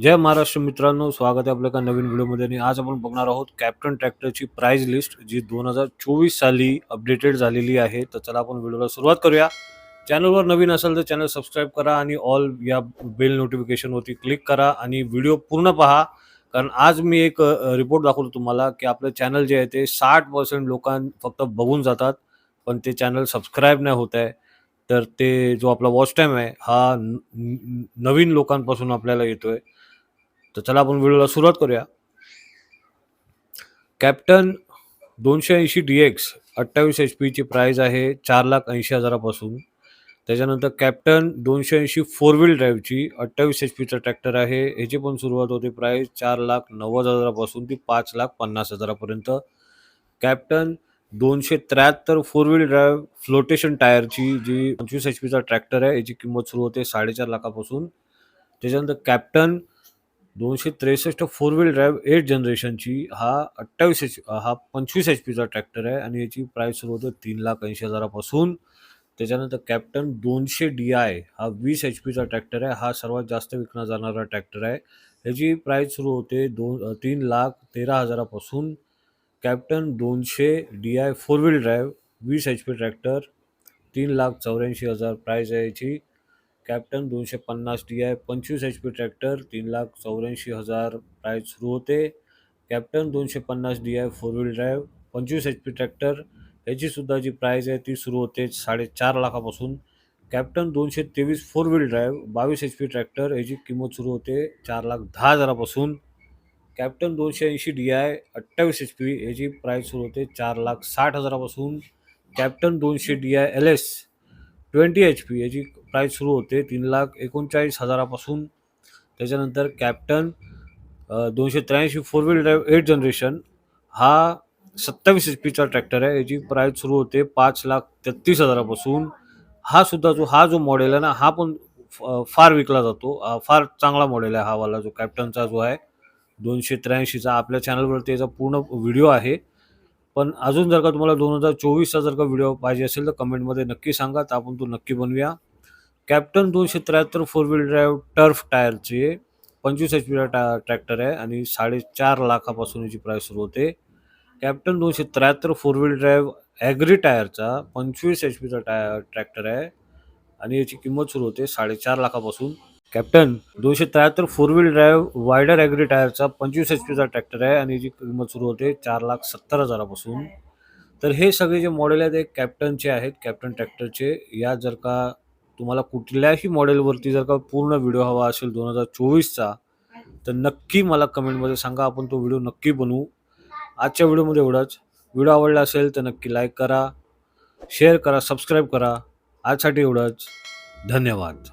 जय महाराष्ट्र मित्रांनो स्वागत आहे आपल्या एका नवीन व्हिडिओमध्ये आणि आज आपण बघणार आहोत कॅप्टन ट्रॅक्टरची प्राइस लिस्ट जी दोन हजार चोवीस साली अपडेटेड झालेली आहे. तर चला आपण व्हिडिओला सुरुवात करूया. चॅनलवर नवीन असेल तर चॅनल सबस्क्राईब करा आणि ऑल या बेल नोटिफिकेशनवरती क्लिक करा आणि व्हिडिओ पूर्ण पहा. कारण आज मी एक रिपोर्ट दाखवतो तुम्हाला की आपलं चॅनल जे आहे ते साठ पर्सेंट लोकां फक्त बघून जातात पण ते चॅनल सबस्क्राईब नाही होत आहे. तर ते जो आपला वॉच टाईम आहे हा नवीन लोकांपासून आपल्याला येतोय. तर चला आपण व्हिडिओला सुरुवात करूया. कॅप्टन दोनशे ऐंशी डी एक्स अठ्ठावीस एच पीची प्राईज आहे चार लाख ऐंशी हजारापासून. त्याच्यानंतर कॅप्टन दोनशे ऐंशी फोर व्हील ड्राईव्हची अठ्ठावीस एच पीचा ट्रॅक्टर आहे. ह्याची पण सुरुवात होते प्राईस चार लाख नव्वद हजारापासून ती पाच लाख पन्नास हजारापर्यंत. कॅप्टन दोनशे त्र्याहत्तर फोर व्हील ड्राईव्ह फ्लोटेशन टायरची जी पंचवीस एच पीचा ट्रॅक्टर आहे याची किंमत सुरू होते साडेचार लाखापासून. त्याच्यानंतर कॅप्टन दोनशे त्रेसष्ट फोर व्हील ड्राईव्ह एट जनरेशनची हा अठ्ठावीस एच हा पंचवीस एच पीचा ट्रॅक्टर आहे आणि याची प्राईस सुरू होते तीन लाख ऐंशी हजारापासून. त्याच्यानंतर कॅप्टन दोनशे डी आय हा वीस एच पीचा ट्रॅक्टर आहे. हा सर्वात जास्त विकला जाणारा ट्रॅक्टर आहे. याची प्राईस सुरू होते दोन तीन लाख तेरा हजारापासून. कॅप्टन दोनशे D I four wheel drive वीस एच पी ट्रॅक्टर तीन लाख चौऱ्याऐंशी हजार प्राईस आहे याची. कॅप्टन दोनशे पन्नास डी आय पंचवीस एच पी ट्रॅक्टर तीन लाख चौऱ्याऐंशी हजार प्राईस सुरू होते. कॅप्टन दोनशे पन्नास D I four wheel drive पंचवीस एच पी ट्रॅक्टर याची सुद्धा जी प्राईज आहे ती सुरू होते साडेचार लाखापासून. कॅप्टन दोनशे तेवीस फोर व्हील ड्राईव्ह बावीस एच पी ट्रॅक्टर याची किंमत सुरू होते चार लाख दहा हजारापासून. कॅप्टन दोनशे ऐंशी डी आय अठ्ठावीस एच पी याची प्राईज सुरू होते चार लाख साठ हजारापासून. कॅप्टन दोनशे D I L S twenty H P याची प्राईस सुरू होते तीन लाख एकोणचाळीस हजारापासून. त्याच्यानंतर कॅप्टन दोनशे त्र्याऐंशी four wheel drive eight generation हा सत्तावीस एच पीचा ट्रॅक्टर आहे. याची प्राईस सुरू होते पाच लाख तेहतीस हजारापासून. हा सुद्धा जो हा जो मॉडेल आहे ना हा पण फ- फार विकला जातो. फार चांगला मॉडेल आहे हा वाला जो कॅप्टनचा जो आहे. दोनशे त्र्याऐंशीचा आपल्या चॅनलवरती याचा पूर्ण व्हिडिओ आहे. पण अजून जर का तुम्हाला दोन हजार चोवीसचा जर का व्हिडिओ पाहिजे असेल तर कमेंटमध्ये नक्की सांगा. तर आपण तो नक्की बनवूया. कॅप्टन दोनशे त्र्याहत्तर फोर व्हील ड्राईव्ह टर्फ टायरचे पंचवीस एच पीचा टा ट्रॅक्टर आहे आणि साडेचार लाखापासून याची प्राईस सुरू होते. कॅप्टन दोनशे त्र्याहत्तर फोर व्हील ड्राईव्ह ॲग्री टायरचा पंचवीस एच पीचा टाय ट्रॅक्टर आहे आणि याची किंमत सुरू होते साडेचार लाखापासून. कॅप्टन दोनशे त्र्याहत्तर four wheel drive wider agri टायरचा पंचवीस एच पीचा ट्रॅक्टर आहे आणि याची किंमत सुरू होते चार लाख सत्तर हजारापासून. तर हे सगळे जे मॉडेल आहेत ते कॅप्टनचे आहेत कॅप्टन ट्रॅक्टरचे. या जर का तुम्हाला कुठल्याही मॉडेलवरती जर का पूर्ण व्हिडिओ हवा असेल दोन हजार चोवीसचा तर नक्की मला कमेंटमध्ये सांगा. आपण तो व्हिडिओ नक्की बनवू. आजच्या व्हिडिओमध्ये एवढाच. व्हिडिओ आवडला असेल तर नक्की लाईक करा शेअर करा सबस्क्राईब करा. आजसाठी एवढंच. धन्यवाद.